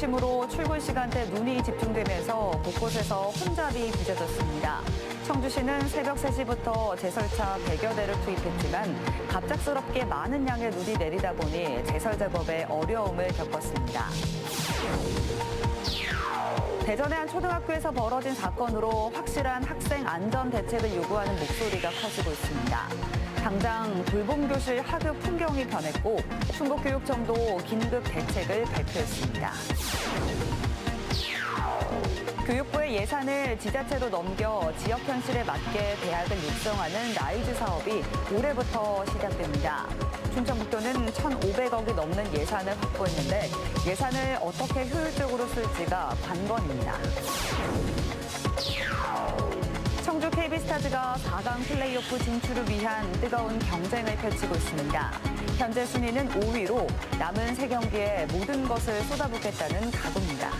중심으로 출근 시간대 눈이 집중되면서 곳곳에서 혼잡이 빚어졌습니다. 청주시는 새벽 3시부터 제설차 100여 대를 투입했지만 갑작스럽게 많은 양의 눈이 내리다 보니 제설 작업에 어려움을 겪었습니다. 대전의 한 초등학교에서 벌어진 사건으로 확실한 학생 안전 대책을 요구하는 목소리가 커지고 있습니다. 당장 돌봄 교실 하교 풍경이 변했고 충북교육청도 긴급 대책을 발표했습니다. 교육부의 예산을 지자체로 넘겨 지역 현실에 맞게 대학을 육성하는 라이즈 사업이 올해부터 시작됩니다. 충청북도는 1,500억이 넘는 예산을 확보했는데 예산을 어떻게 효율적으로 쓸지가 관건입니다. KB스타즈가 4강 플레이오프 진출을 위한 뜨거운 경쟁을 펼치고 있습니다. 현재 순위는 5위로 남은 3경기에 모든 것을 쏟아붓겠다는 각오입니다.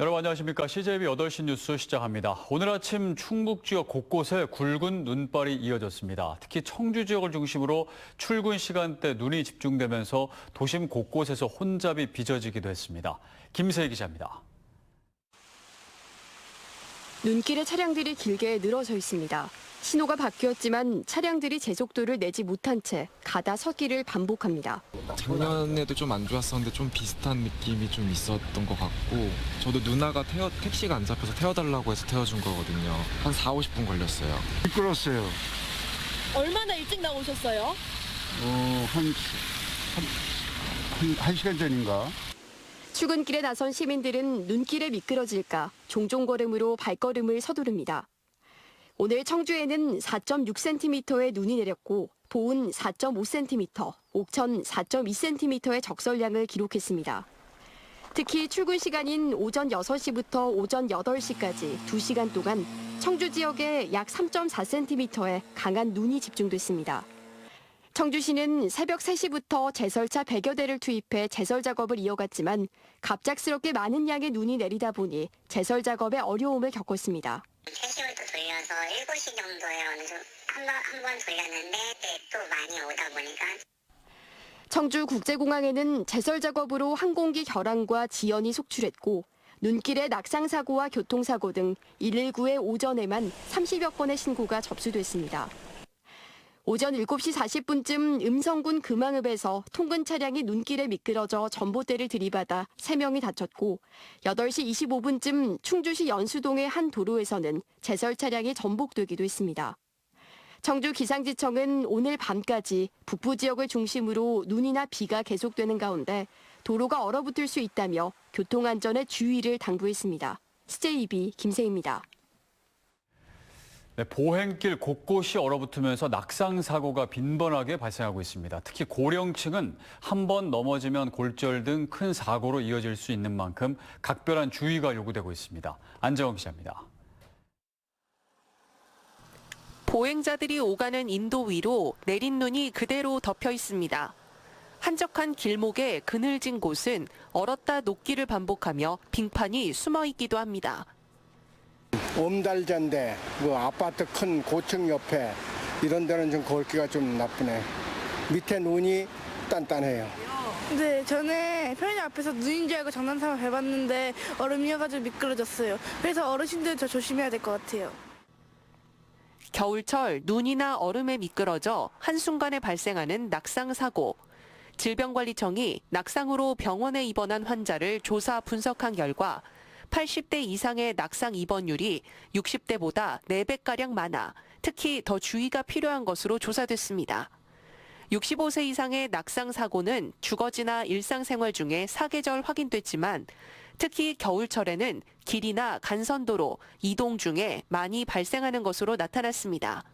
여러분 안녕하십니까. CJB 8시 뉴스 시작합니다. 오늘 아침 충북 지역 곳곳에 굵은 눈발이 이어졌습니다. 특히 청주 지역을 중심으로 출근 시간대 눈이 집중되면서 도심 곳곳에서 혼잡이 빚어지기도 했습니다. 김세희 기자입니다. 눈길에 차량들이 길게 늘어서 있습니다. 신호가 바뀌었지만 차량들이 제속도를 내지 못한 채 가다 서기를 반복합니다. 작년에도 좀 안 좋았었는데 좀 비슷한 느낌이 좀 있었던 것 같고 저도 누나가 태워, 택시가 안 잡혀서 태워달라고 해서 태워준 거거든요. 한 4, 50분 걸렸어요. 미끄러웠어요. 얼마나 일찍 나오셨어요? 어, 한, 한, 한, 한 시간 전인가? 출근길에 나선 시민들은 눈길에 미끄러질까 종종 걸음으로 발걸음을 서두릅니다. 오늘 청주에는 4.6cm의 눈이 내렸고 보은 4.5cm, 옥천 4.2cm의 적설량을 기록했습니다. 특히 출근 시간인 오전 6시부터 오전 8시까지 2시간 동안 청주 지역에 약 3.4cm의 강한 눈이 집중됐습니다. 청주시는 새벽 3시부터 제설차 100여 대를 투입해 제설 작업을 이어갔지만 갑작스럽게 많은 양의 눈이 내리다 보니 제설 작업에 어려움을 겪었습니다. 3시부터 돌려서 7시 정도에 어느 한번 돌렸는데 네, 또 많이 오다 보니까 청주 국제공항에는 제설 작업으로 항공기 결항과 지연이 속출했고 눈길의 낙상 사고와 교통 사고 등 119의 오전에만 30여 건의 신고가 접수됐습니다. 오전 7시 40분쯤 음성군 금왕읍에서 통근 차량이 눈길에 미끄러져 전봇대를 들이받아 3명이 다쳤고 8시 25분쯤 충주시 연수동의 한 도로에서는 제설 차량이 전복되기도 했습니다. 청주 기상지청은 오늘 밤까지 북부 지역을 중심으로 눈이나 비가 계속되는 가운데 도로가 얼어붙을 수 있다며 교통안전에 주의를 당부했습니다. CJB 김세입니다. 네, 보행길 곳곳이 얼어붙으면서 낙상 사고가 빈번하게 발생하고 있습니다. 특히 고령층은 한 번 넘어지면 골절 등 큰 사고로 이어질 수 있는 만큼 각별한 주의가 요구되고 있습니다. 안정원 기자입니다. 보행자들이 오가는 인도 위로 내린 눈이 그대로 덮여 있습니다. 한적한 길목에 그늘진 곳은 얼었다 녹기를 반복하며 빙판이 숨어 있기도 합니다. 엄달자인데 그 아파트 큰 고층 옆에 이런 데는 좀 걷기가 좀 나쁘네. 밑에 눈이 단단해요. 네, 전에 편의점 앞에서 눈인 줄 알고 장난삼아 밟았는데 얼음이어가지고 미끄러졌어요. 그래서 어르신들 더 조심해야 될 것 같아요. 겨울철 눈이나 얼음에 미끄러져 한순간에 발생하는 낙상 사고. 질병관리청이 낙상으로 병원에 입원한 환자를 조사 분석한 결과 80대 이상의 낙상 입원율이 60대보다 4배가량 많아 특히 더 주의가 필요한 것으로 조사됐습니다. 65세 이상의 낙상 사고는 주거지나 일상생활 중에 사계절 확인됐지만 특히 겨울철에는 길이나 간선도로 이동 중에 많이 발생하는 것으로 나타났습니다.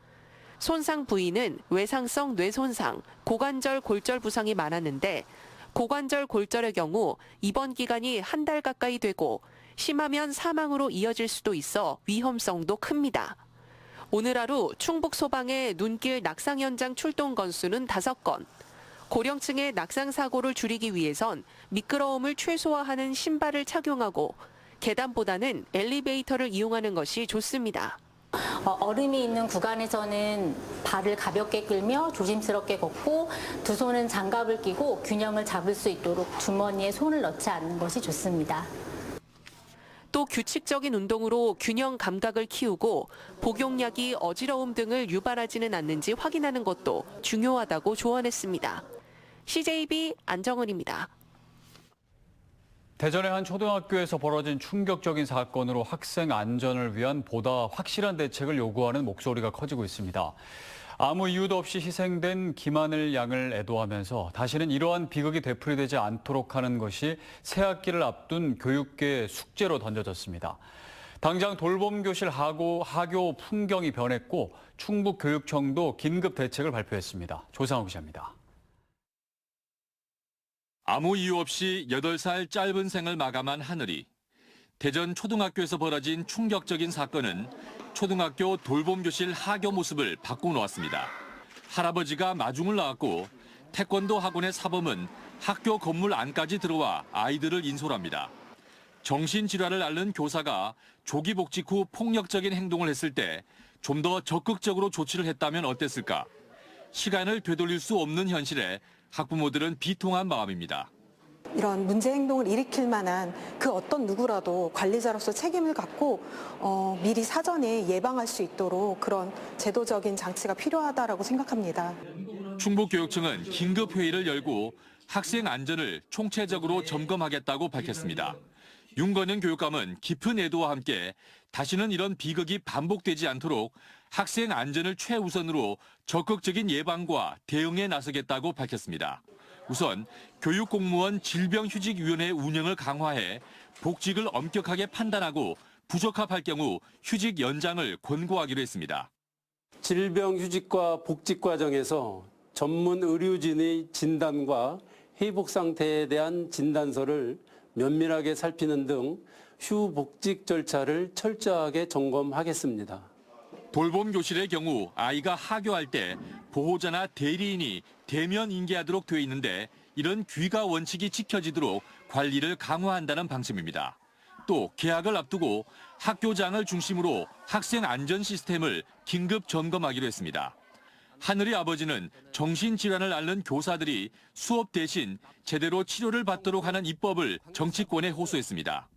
손상 부위는 외상성 뇌손상, 고관절 골절 부상이 많았는데 고관절 골절의 경우 입원 기간이 한 달 가까이 되고 심하면 사망으로 이어질 수도 있어 위험성도 큽니다. 오늘 하루 충북 소방의 눈길 낙상 현장 출동 건수는 5건. 고령층의 낙상 사고를 줄이기 위해선 미끄러움을 최소화하는 신발을 착용하고 계단보다는 엘리베이터를 이용하는 것이 좋습니다. 어, 얼음이 있는 구간에서는 발을 가볍게 끌며 조심스럽게 걷고 두 손은 장갑을 끼고 균형을 잡을 수 있도록 주머니에 손을 넣지 않는 것이 좋습니다. 또 규칙적인 운동으로 균형 감각을 키우고 복용약이 어지러움 등을 유발하지는 않는지 확인하는 것도 중요하다고 조언했습니다. CJB 안정은입니다. 대전의 한 초등학교에서 벌어진 충격적인 사건으로 학생 안전을 위한 보다 확실한 대책을 요구하는 목소리가 커지고 있습니다. 아무 이유도 없이 희생된 김하늘 양을 애도하면서 다시는 이러한 비극이 되풀이되지 않도록 하는 것이 새학기를 앞둔 교육계의 숙제로 던져졌습니다. 당장 돌봄교실 하고 하교 풍경이 변했고 충북교육청도 긴급 대책을 발표했습니다. 조상욱 기자입니다. 아무 이유 없이 8살 짧은 생을 마감한 하늘이 대전 초등학교에서 벌어진 충격적인 사건은 초등학교 돌봄교실 하교 모습을 바꿔놓았습니다. 할아버지가 마중을 나왔고 태권도 학원의 사범은 학교 건물 안까지 들어와 아이들을 인솔합니다. 정신질환을 앓는 교사가 조기 복직 후 폭력적인 행동을 했을 때 좀 더 적극적으로 조치를 했다면 어땠을까? 시간을 되돌릴 수 없는 현실에 학부모들은 비통한 마음입니다. 이런 문제 행동을 일으킬 만한 그 어떤 누구라도 관리자로서 책임을 갖고 어, 미리 사전에 예방할 수 있도록 그런 제도적인 장치가 필요하다라고 생각합니다. 충북교육청은 긴급 회의를 열고 학생 안전을 총체적으로 점검하겠다고 밝혔습니다. 윤건영 교육감은 깊은 애도와 함께 다시는 이런 비극이 반복되지 않도록 학생 안전을 최우선으로 적극적인 예방과 대응에 나서겠다고 밝혔습니다. 우선 교육공무원 질병휴직위원회 운영을 강화해 복직을 엄격하게 판단하고 부적합할 경우 휴직 연장을 권고하기로 했습니다. 질병휴직과 복직 과정에서 전문 의료진의 진단과 회복 상태에 대한 진단서를 면밀하게 살피는 등 휴복직 절차를 철저하게 점검하겠습니다. 돌봄 교실의 경우 아이가 하교할 때 보호자나 대리인이 대면 인계하도록 돼 있는데 이런 귀가 원칙이 지켜지도록 관리를 강화한다는 방침입니다. 또 개학을 앞두고 학교장을 중심으로 학생 안전 시스템을 긴급 점검하기로 했습니다. 하늘의 아버지는 정신질환을 앓는 교사들이 수업 대신 제대로 치료를 받도록 하는 입법을 정치권에 호소했습니다.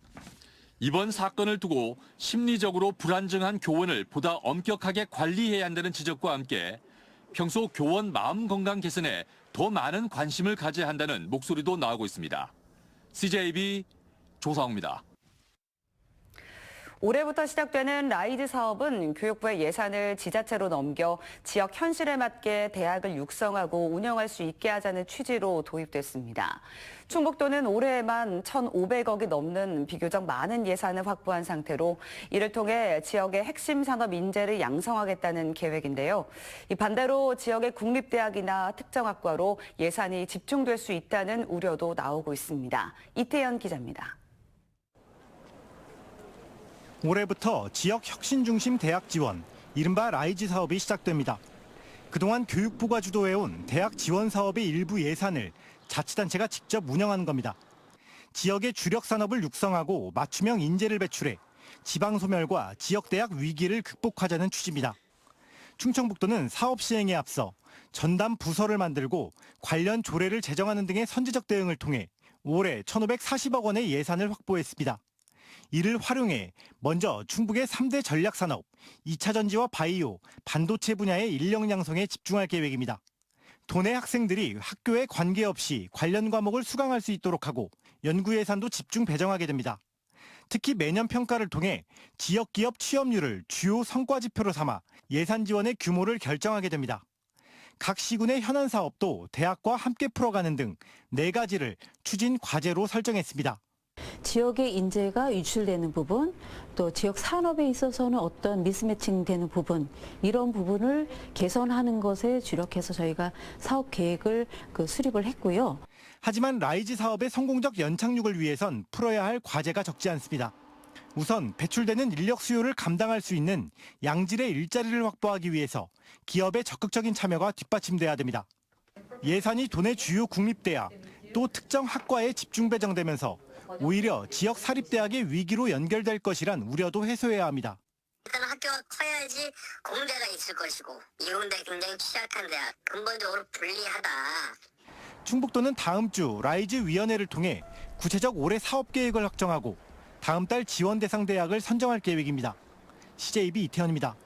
이번 사건을 두고 심리적으로 불안정한 교원을 보다 엄격하게 관리해야 한다는 지적과 함께 평소 교원 마음 건강 개선에 더 많은 관심을 가져야 한다는 목소리도 나오고 있습니다. CJB 조사홍입니다. 올해부터 시작되는 라이드 사업은 교육부의 예산을 지자체로 넘겨 지역 현실에 맞게 대학을 육성하고 운영할 수 있게 하자는 취지로 도입됐습니다. 충북도는 올해에만 1,500억이 넘는 비교적 많은 예산을 확보한 상태로 이를 통해 지역의 핵심 산업 인재를 양성하겠다는 계획인데요. 이 반대로 지역의 국립대학이나 특정 학과로 예산이 집중될 수 있다는 우려도 나오고 있습니다. 이태현 기자입니다. 올해부터 지역 혁신 중심 대학 지원, 이른바 라이즈 사업이 시작됩니다. 그동안 교육부가 주도해온 대학 지원 사업의 일부 예산을 자치단체가 직접 운영하는 겁니다. 지역의 주력 산업을 육성하고 맞춤형 인재를 배출해 지방 소멸과 지역 대학 위기를 극복하자는 취지입니다. 충청북도는 사업 시행에 앞서 전담 부서를 만들고 관련 조례를 제정하는 등의 선제적 대응을 통해 올해 1,540억 원의 예산을 확보했습니다. 이를 활용해 먼저 충북의 3대 전략산업, 2차 전지와 바이오, 반도체 분야의 인력 양성에 집중할 계획입니다. 도내 학생들이 학교에 관계없이 관련 과목을 수강할 수 있도록 하고 연구 예산도 집중 배정하게 됩니다. 특히 매년 평가를 통해 지역 기업 취업률을 주요 성과 지표로 삼아 예산 지원의 규모를 결정하게 됩니다. 각 시군의 현안 사업도 대학과 함께 풀어가는 등 네 가지를 추진 과제로 설정했습니다. 지역의 인재가 유출되는 부분, 또 지역 산업에 있어서는 어떤 미스매칭 되는 부분, 이런 부분을 개선하는 것에 주력해서 저희가 사업 계획을 그 수립을 했고요. 하지만 라이즈 사업의 성공적 연착륙을 위해선 풀어야 할 과제가 적지 않습니다. 우선 배출되는 인력 수요를 감당할 수 있는 양질의 일자리를 확보하기 위해서 기업의 적극적인 참여가 뒷받침돼야 됩니다. 예산이 도내 주요 국립대학, 또 특정 학과에 집중 배정되면서 오히려 지역 사립대학의 위기로 연결될 것이란 우려도 해소해야 합니다. 일단 학교가 커야지 공대가 있을 것이고 이공대 굉장히 취약한 대학 근본적으로 불리하다. 충북도는 다음 주 라이즈 위원회를 통해 구체적 올해 사업 계획을 확정하고 다음 달 지원 대상 대학을 선정할 계획입니다. CJB 이태현입니다.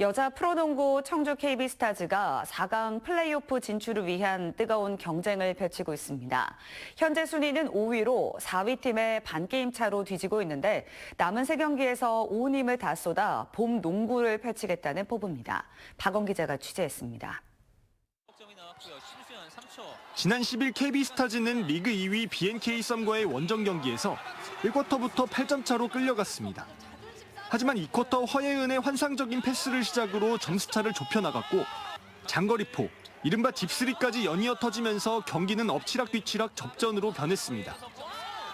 여자 프로농구 청주 KB스타즈가 4강 플레이오프 진출을 위한 뜨거운 경쟁을 펼치고 있습니다. 현재 순위는 5위로 4위 팀의 반게임 차로 뒤지고 있는데 남은 3경기에서 온 힘을 다 쏟아 봄 농구를 펼치겠다는 포부입니다. 박원 기자가 취재했습니다. 지난 10일 KB스타즈는 리그 2위 BNK 썸과의 원정 경기에서 1쿼터부터 8점 차로 끌려갔습니다. 하지만 2쿼터 허예은의 환상적인 패스를 시작으로 점수차를 좁혀나갔고 장거리포, 이른바 딥스리까지 연이어 터지면서 경기는 엎치락뒤치락 접전으로 변했습니다.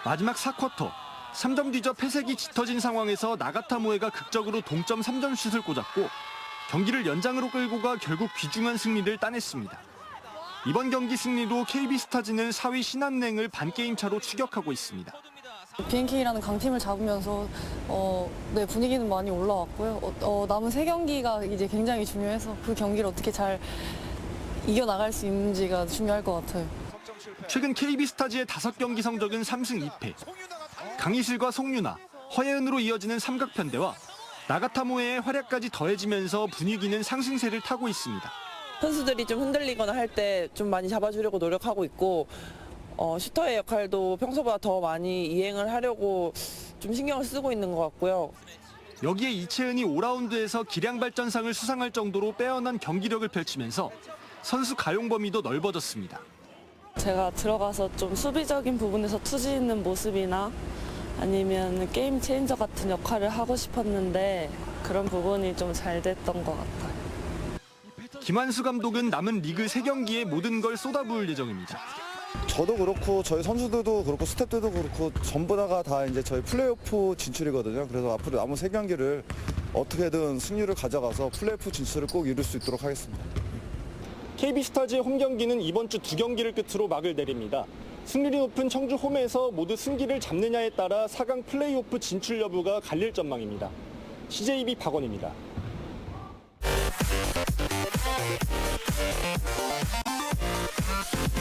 마지막 4쿼터, 3점 뒤져 패색이 짙어진 상황에서 나가타모에가 극적으로 동점 3점 슛을 꽂았고 경기를 연장으로 끌고 가 결국 귀중한 승리를 따냈습니다. 이번 경기 승리로 KB스타즈는 4위 신한은행을 반게임 차로 추격하고 있습니다. BNK라는 강팀을 잡으면서 어, 네, 분위기는 많이 올라왔고요. 어, 어, 남은 세 경기가 이제 굉장히 중요해서 그 경기를 어떻게 잘 이겨나갈 수 있는지가 중요할 것 같아요. 최근 KB스타즈의 5경기 성적은 3승 2패. 강희슬과 송유나, 허예은으로 이어지는 삼각편대와 나가타모의 활약까지 더해지면서 분위기는 상승세를 타고 있습니다. 선수들이 좀 흔들리거나 할 때 좀 많이 잡아주려고 노력하고 있고 어, 슈터의 역할도 평소보다 더 많이 이행을 하려고 좀 신경을 쓰고 있는 것 같고요. 여기에 이채은이 5라운드에서 기량 발전상을 수상할 정도로 빼어난 경기력을 펼치면서 선수 가용 범위도 넓어졌습니다. 제가 들어가서 좀 수비적인 부분에서 투지 있는 모습이나 아니면 게임 체인저 같은 역할을 하고 싶었는데 그런 부분이 좀 잘 됐던 것 같아요. 김한수 감독은 남은 리그 3경기에 모든 걸 쏟아부을 예정입니다. 저도 그렇고 저희 선수들도 그렇고 스태프들도 그렇고 전부 다가 다 이제 저희 플레이오프 진출이거든요. 그래서 앞으로 남은 세 경기를 어떻게든 승리를 가져가서 플레이오프 진출을 꼭 이룰 수 있도록 하겠습니다. KB스타즈의 홈 경기는 이번 주 두 경기를 끝으로 막을 내립니다. 승률이 높은 청주 홈에서 모두 승기를 잡느냐에 따라 4강 플레이오프 진출 여부가 갈릴 전망입니다. CJB 박원입니다.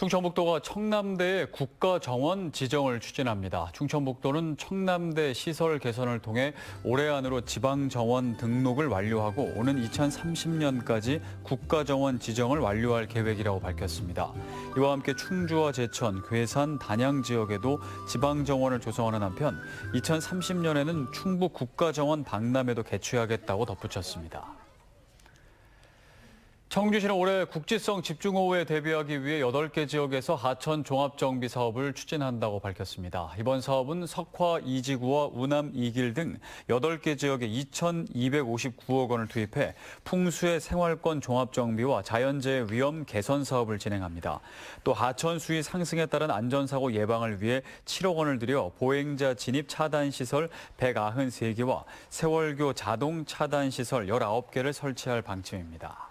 충청북도가 청남대의 국가정원 지정을 추진합니다. 충청북도는 청남대 시설 개선을 통해 올해 안으로 지방정원 등록을 완료하고 오는 2030년까지 국가정원 지정을 완료할 계획이라고 밝혔습니다. 이와 함께 충주와 제천, 괴산, 단양 지역에도 지방정원을 조성하는 한편 2030년에는 충북 국가정원 박람회도 개최하겠다고 덧붙였습니다. 청주시는 올해 국지성 집중호우에 대비하기 위해 8개 지역에서 하천 종합정비 사업을 추진한다고 밝혔습니다. 이번 사업은 석화 2지구와 우남 2길 등 8개 지역에 2,259억 원을 투입해 풍수의 생활권 종합정비와 자연재해 위험 개선 사업을 진행합니다. 또 하천 수위 상승에 따른 안전사고 예방을 위해 7억 원을 들여 보행자 진입 차단 시설 193개와 세월교 자동 차단 시설 19개를 설치할 방침입니다.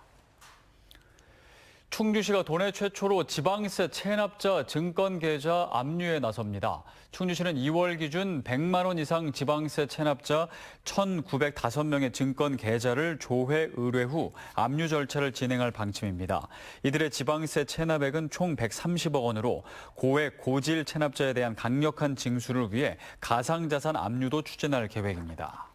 충주시가 도내 최초로 지방세 체납자 증권 계좌 압류에 나섭니다. 충주시는 2월 기준 100만 원 이상 지방세 체납자 1,905명의 증권 계좌를 조회 의뢰 후 압류 절차를 진행할 방침입니다. 이들의 지방세 체납액은 총 130억 원으로 고액 고질 체납자에 대한 강력한 징수를 위해 가상자산 압류도 추진할 계획입니다.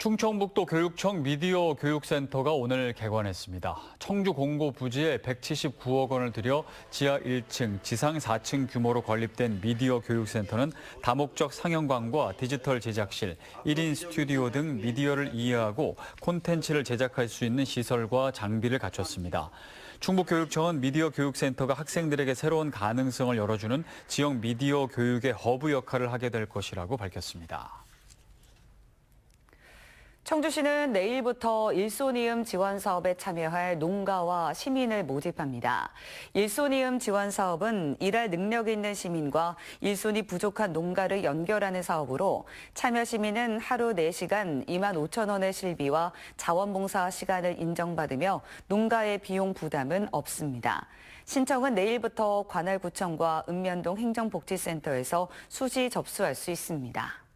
충청북도 교육청 미디어 교육센터가 오늘 개관했습니다. 청주 공고 부지에 179억 원을 들여 지하 1층, 지상 4층 규모로 건립된 미디어 교육센터는 다목적 상영관과 디지털 제작실, 1인 스튜디오 등 미디어를 이해하고 콘텐츠를 제작할 수 있는 시설과 장비를 갖췄습니다. 충북교육청은 미디어 교육센터가 학생들에게 새로운 가능성을 열어주는 지역 미디어 교육의 허브 역할을 하게 될 것이라고 밝혔습니다. 청주시는 내일부터 일손이음 지원 사업에 참여할 농가와 시민을 모집합니다. 일손이음 지원 사업은 일할 능력이 있는 시민과 일손이 부족한 농가를 연결하는 사업으로 참여 시민은 하루 4시간 2만 5천 원의 실비와 자원봉사 시간을 인정받으며 농가의 비용 부담은 없습니다. 신청은 내일부터 관할구청과 읍면동 행정복지센터에서 수시 접수할 수 있습니다.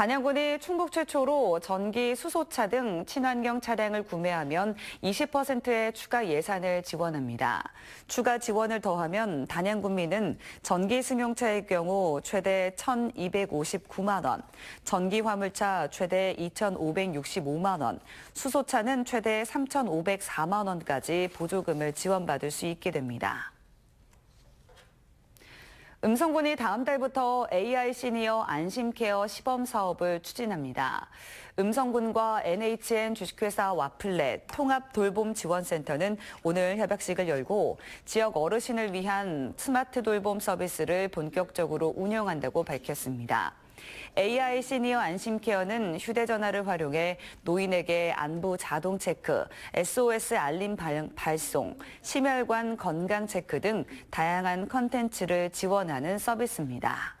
단양군이 충북 최초로 전기 수소차 등 친환경 차량을 구매하면 20%의 추가 예산을 지원합니다. 추가 지원을 더하면 단양군민은 전기 승용차의 경우 최대 1,259만 원, 전기 화물차 최대 2,565만 원, 수소차는 최대 3,504만 원까지 보조금을 지원받을 수 있게 됩니다. 음성군이 다음 달부터 AI 시니어 안심케어 시범 사업을 추진합니다. 음성군과 NHN 주식회사 와플렛 통합 돌봄 지원센터는 오늘 협약식을 열고 지역 어르신을 위한 스마트 돌봄 서비스를 본격적으로 운영한다고 밝혔습니다. AI 시니어 안심케어는 휴대전화를 활용해 노인에게 안부 자동 체크, SOS 알림 발송, 심혈관 건강 체크 등 다양한 컨텐츠를 지원하는 서비스입니다.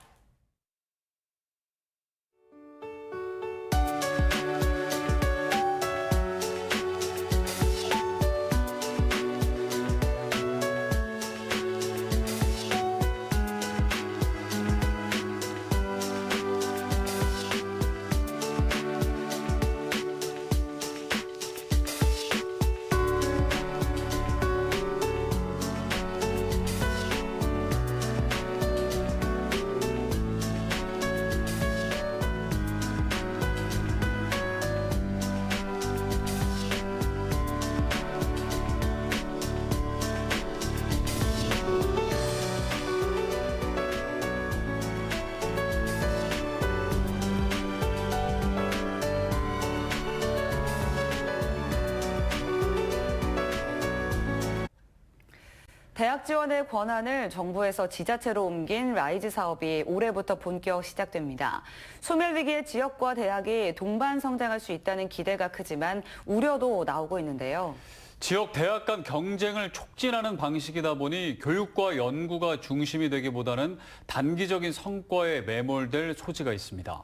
대학 지원의 권한을 정부에서 지자체로 옮긴 라이즈 사업이 올해부터 본격 시작됩니다. 소멸 위기의 지역과 대학이 동반 성장할 수 있다는 기대가 크지만 우려도 나오고 있는데요. 지역 대학 간 경쟁을 촉진하는 방식이다 보니 교육과 연구가 중심이 되기보다는 단기적인 성과에 매몰될 소지가 있습니다.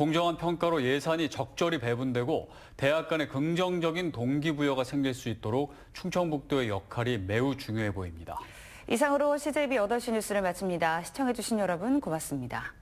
공정한 평가로 예산이 적절히 배분되고 대학 간의 긍정적인 동기부여가 생길 수 있도록 충청북도의 역할이 매우 중요해 보입니다. 이상으로 CJB 8시 뉴스를 마칩니다. 시청해주신 여러분 고맙습니다.